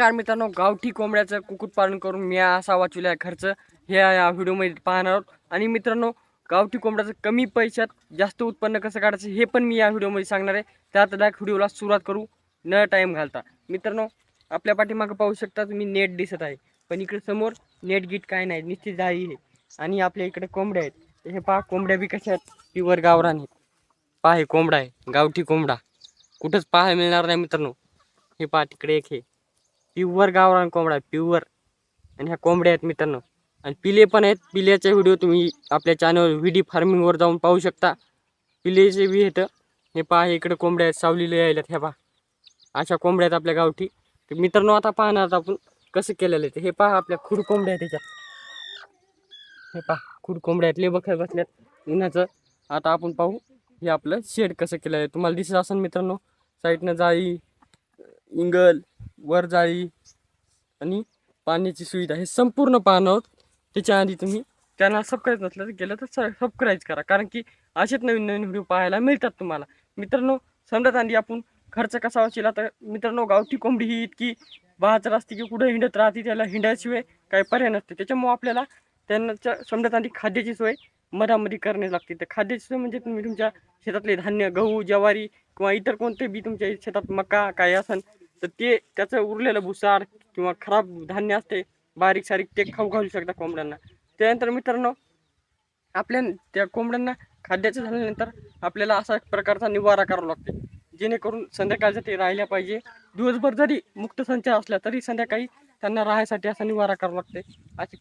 नमस्कार मित्रांनो गावठी कोंबड्याचं कुक्कुटपालन करून मी असा वाचवला खर्च. हे या व्हिडिओमध्ये पाहणार आहोत. आणि मित्रांनो गावठी कोंबड्याचं कमी पैशात जास्त उत्पन्न कसं काढायचं हे पण मी या व्हिडिओमध्ये सांगणार आहे. त्यात डायरेक्ट व्हिडिओला सुरुवात करू न टाईम घालता. मित्रांनो आपल्या पाठीमागं पाहू शकता तुम्ही नेट दिसत आहे. पण इकडे समोर नेट गीट काय नाही निश्चित जाळी आहे. आणि आपल्या इकडे कोंबड्या आहेत. हे पहा कोंबड्या बी कशा आहेत? प्युअर गावरान आहेत. पहा हे कोंबडा आहे गावठी कोंबडा. कुठंच पाहायला मिळणार नाही मित्रांनो. हे पहा तिकडे एक हे प्युअर गावरान कोंबडा आहे प्युअर. आणि ह्या कोंबड्या आहेत मित्रांनो. आणि पिले पण आहेत. पिल्याचा व्हिडिओ तुम्ही आपल्या चॅनल व्ही फार्मिंगवर जाऊन पाहू शकता. पिलेचे बी येतं हे पहा हे इकडे कोंबड्या आहेत. सावलीला यायला ह्या पहा. अशा कोंबड्या आहेत आपल्या गावठी. तर मित्रांनो आता पाहणार आपण कसं केलेलं आहे ते. हे पहा आपल्या खूड कोंबड्या आहेत त्याच्यात हे पहा खूड कोंबड्या आहेत. ले बसल्यात. उन्हाचं. आता आपण पाहू हे आपलं शेड कसं केलं आहे. तुम्हाला दिसत असेल मित्रांनो साईडनं जाळी इंगल वर जाळी आणि पाण्याची सुविधा हे संपूर्ण पाहणं आहोत. त्याच्या आधी तुम्ही चॅनल सबस्क्राईब नसलं तर गेलं तर सबस्क्राईब करा. कारण की असेच नवीन नवीन व्हिडिओ पाहायला मिळतात तुम्हाला. मित्रांनो समजा आधी आपण खर्च कसा वाचला तर मित्रांनो गावठी कोंबडी ही इतकी वाहचर असते की कुठं हिंडत राहते त्याला हिंडायशिवाय काही पर्याय नसते. त्याच्यामुळे आपल्याला त्यांच्या समजा आधी खाद्याची सोय मधामध्ये करणे लागते. तर खाद्याची सोय म्हणजे तुम्ही तुमच्या शेतातले धान्य गहू ज्वारी किंवा इतर कोणते बी तुमच्या शेतात मका काय असन तर ते त्याचं उरलेलं भुसार किंवा खराब धान्य असते बारीक सारीक ते खाऊ घालू शकता कोंबड्यांना. त्यानंतर मित्रांनो आपल्या त्या कोंबड्यांना खाद्याचं झाल्यानंतर आपल्याला असा एक प्रकारचा निवारा करावा लागते. जेणेकरून संध्याकाळचं ते राहिल्या पाहिजे. दिवसभर जरी मुक्त संचार असला तरी संध्याकाळी त्यांना राहायसाठी असा निवारा करावा लागते. असे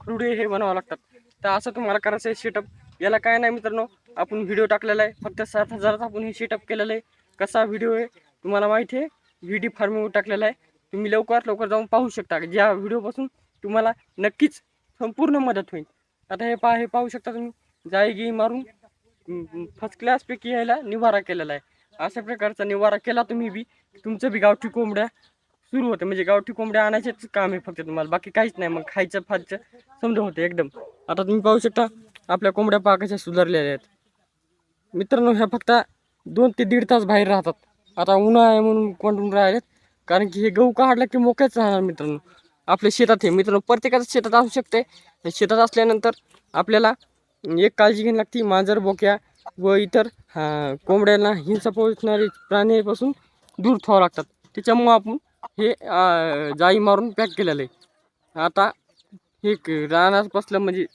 क्रुडे हे बनवावं लागतात. तर असं तुम्हाला करायचं आहे शेटअप याला काय नाही मित्रांनो आपण व्हिडिओ टाकलेला आहे. फक्त सात हजाराचा आपण हे शेटअप केलेलं आहे. कसा व्हिडिओ आहे तुम्हाला माहिती आहे. व्हिडी फार्मवर टाकलेला आहे. तुम्ही लवकरात लवकर जाऊन पाहू शकता. ज्या व्हिडिओपासून तुम्हाला नक्कीच संपूर्ण मदत होईल. आता हे पहा हे पाहू शकता तुम्ही. जायगी मारून फर्स्ट क्लासपैकी यायला निवारा केलेला आहे. अशा प्रकारचा निवारा केला तुम्ही बी. तुमचं बी गावठी कोंबड्या सुरू होते. म्हणजे गावठी कोंबड्या आणायचेच काम आहे फक्त तुम्हाला. बाकी काहीच नाही. मग खायचं फायचं समजा होतं एकदम. आता तुम्ही पाहू शकता आपल्या कोंबड्या पाकाच्या सुधारलेल्या आहेत. मित्रांनो ह्या फक्त दोन ते दीड तास बाहेर राहतात. आता उन्हाळा आहे म्हणून कोंडून राहिलेत. कारण की हे गहू काढला की मोकळ्याच राहणार मित्रांनो. आपल्या शेतात हे मित्रांनो प्रत्येकाचं शेतात असू शकते. शेतात असल्यानंतर आपल्याला एक काळजी घ्यावी लागते. मांजर बोक्या व इतर कोंबड्यांना हिंसा पोहोचणारे प्राण्यापासून दूर ठेवावं लागतात. त्याच्यामुळं आपण हे जाई जाळी मारून पॅक केलेलं आहे. आता हे क- रानात बसलं म्हणजे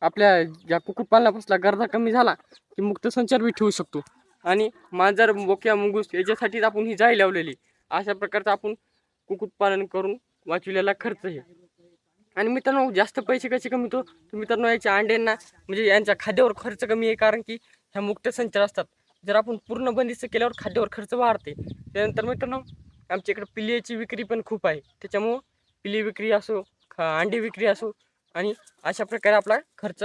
आपल्या ज्या कुक्कुटपालनापासला गरजा कमी झाला की मुक्त संचार बी ठेवू शकतो. आणि मांजर बोक्या मुंगूस याच्यासाठीच आपण ही जाळी लावलेली अशा प्रकारचं आपण कुक्कुटपालन करून वाचविलेला खर्च आहे. आणि मित्रांनो जास्त पैसे कसे कमी होतो? तर मित्रांनो याच्या अंड्यांना म्हणजे यांच्या खाद्यावर खर्च कमी आहे कारण की ह्या मुक्त संचार असतात. जर आपण पूर्ण बंदिस्त केल्यावर खाद्यावर खर्च वाढते. त्यानंतर मित्रांनो आमच्या इकडे पिल्ल्याची विक्री पण खूप आहे. त्याच्यामुळं पिली विक्री असो खा अंडी विक्री असो आणि अशा प्रकारे आपला खर्च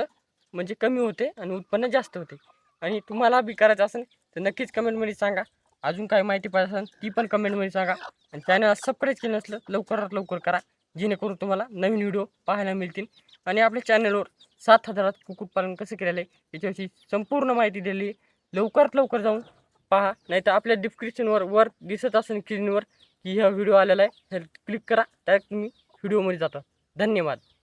म्हणजे कमी होते आणि उत्पन्न जास्त होते. आणि तुम्हाला बी करायचं असेल तर नक्कीच कमेंटमध्ये सांगा. अजून काय माहिती पाहिजे असेल ती पण कमेंटमध्ये सांगा. आणि चॅनल सबस्क्राईब केलं नसलं लवकरात लवकर करा. जेणेकरून तुम्हाला नवीन व्हिडिओ पाहायला मिळतील. आणि आपल्या चॅनलवर सात हजारात कुक्कुटपालन कसं केलेलं आहे याच्याविषयी संपूर्ण माहिती दिली आहे. लवकरात लवकर जाऊन पहा. नाही तर आपल्या डिस्क्रिप्शनवर वर दिसत असेल स्क्रीनवर की हा व्हिडिओ आलेला आहे. क्लिक करा. डायरेक्ट तुम्ही व्हिडिओमध्ये जाता. धन्यवाद.